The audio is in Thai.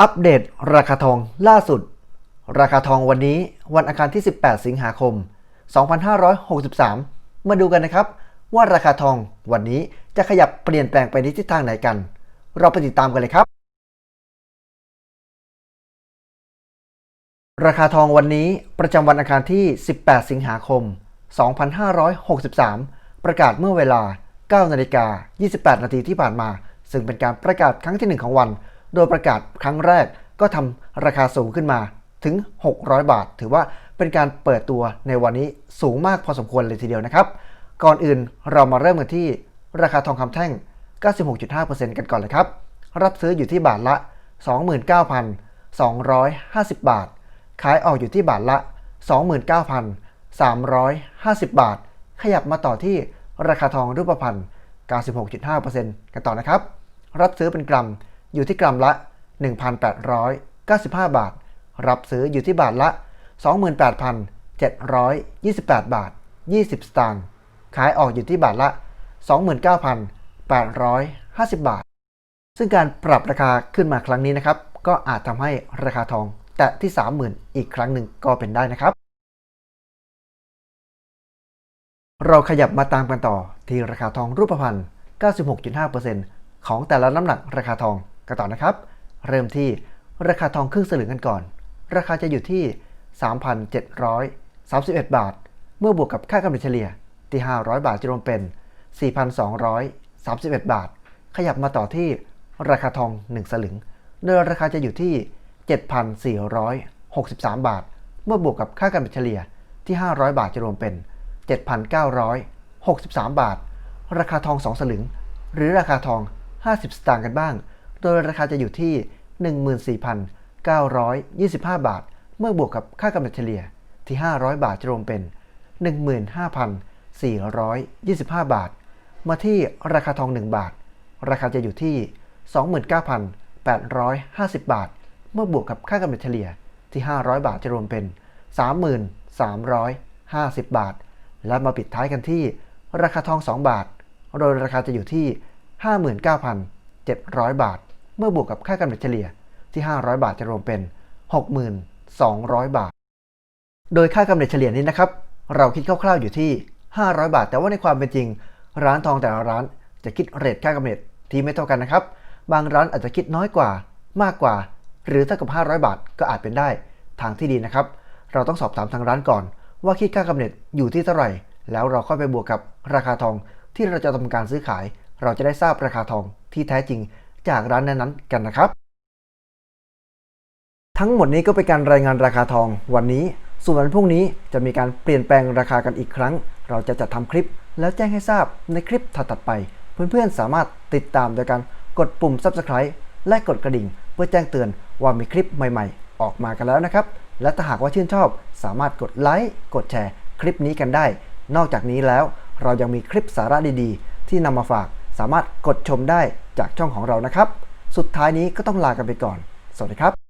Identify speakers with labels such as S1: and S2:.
S1: อัปเดตราคาทองล่าสุด ราคาทองวันนี้วันอังคารที่ 18 สิงหาคม 2563 มาดูกันนะครับ ว่าราคาทองวันนี้จะขยับเปลี่ยนแปลงไปในทิศทางไหนกัน เราไปติดตามกันเลยครับ ราคาทองวันนี้ประจำวันอังคารที่ 18 สิงหาคม 2563 ประกาศเมื่อเวลา 9 นาฬิกา 28 นาทีที่ผ่านมา ซึ่งเป็นการประกาศครั้งที่ 1 ของวัน โดยประกาศครั้งแรกก็ทำราคาสูงขึ้นมาถึง 600 บาท ถือว่าเป็นการเปิดตัวในวันนี้สูงมากพอสมควรเลยทีเดียวนะครับ ก่อนอื่นเรามาเริ่มกันที่ราคาทองคำแท่ง 96.5%กันก่อนเลยครับ รับซื้ออยู่ที่บาทละ 29,250 บาท ขายออกอยู่ที่บาทละ 29,350 บาท ขยับมาต่อที่ราคาทองรูปพรรณ96.5%กันต่อนะครับ รับซื้อเป็นกรัม อยู่ที่กรัมละ 1,895 บาท รับซื้ออยู่ที่บาทละ 28,728 บาท 20 สตางค์ ขายออกอยู่ที่บาทละ 29,850 บาท ซึ่งการปรับราคาขึ้นมาครั้งนี้นะครับ ก็อาจทำให้ราคาทองแตะที่ 30,000 อีกครั้งหนึ่งก็เป็นได้นะครับ เราขยับมาตามกันต่อที่ราคาทองรูปพรรณ96.5%ของแต่ละน้ำหนักราคาทอง กันต่อนะครับ เริ่มที่ราคาทองครึ่งสลึงกันก่อน ราคาจะอยู่ที่ 3,731 บาท เมื่อบวกกับค่ากำเนิดเฉลี่ยที่ 500 บาทจะรวมเป็น 4,231 บาท ขยับมาต่อที่ราคาทอง 1 สลึง โดยราคาจะอยู่ที่ 7,463 บาท เมื่อบวกกับค่ากำเนิดเฉลี่ยที่ 500 บาทจะรวมเป็น 7,963 บาท ราคาทอง 2 สลึง หรือราคาทอง 50 สตางค์กันบ้าง โดยราคาจะอยู่ที่ 14,925 บาท เมื่อบวกกับค่ากำเนิดเฉลี่ยที่ 500 บาทจะรวมเป็น 15,425 บาท มาที่ราคาทอง 1 บาท ราคาจะอยู่ที่ 29,850 บาท เมื่อบวกกับค่ากำเนิดเฉลี่ยที่ 500 บาทจะรวมเป็น 3,350 บาท และมาปิดท้ายกันที่ราคาทอง 2 บาท โดยราคาจะอยู่ที่ 59,700 บาท เมื่อบวกกับค่ากำเนิดเฉลี่ยที่ 500 บาทจะรวมเป็น 6,200 บาท โดยค่ากำเนิดเฉลี่ยนี้นะครับ เราคิดคร่าวๆอยู่ที่ 500 บาท แต่ว่าในความเป็นจริง ร้านทองแต่ละร้านจะคิดเรทค่ากำเนิดที่ไม่เท่ากันนะครับ บางร้านอาจจะคิดน้อยกว่า มากกว่า หรือเท่ากับ 500 บาทก็อาจเป็นได้ทางที่ดีนะครับ เราต้องสอบถามทางร้านก่อน ว่าคิดค่ากำเนิดอยู่ที่เท่าไหร่ แล้วเราค่อยไปบวกกับราคาทองที่เราจะทำการซื้อขาย เราจะได้ทราบราคาทองที่แท้จริง จากร้านนั้นๆกันนะครับ ทั้งหมดนี้ก็เป็นการรายงานราคาทองวันนี้ ส่วนวันพรุ่งนี้จะมีการเปลี่ยนแปลงราคากันอีกครั้ง เราจะจัดทำคลิป แล้วแจ้งให้ทราบในคลิปถัดๆไป เพื่อนๆสามารถติดตามโดยการกดปุ่ม subscribe และกดกระดิ่ง เพื่อแจ้งเตือนว่ามีคลิปใหม่ๆ ออกมากันแล้วนะครับ และถ้าหากว่าชื่นชอบ สามารถกดไลค์กดแชร์ คลิปนี้กันได้ นอกจากนี้แล้วเรายังมีคลิปสาระดีๆ ที่นำมาฝาก สามารถกดชมได้จากช่องของเรานะครับ สุดท้ายนี้ก็ต้องลากันไปก่อน สวัสดีครับ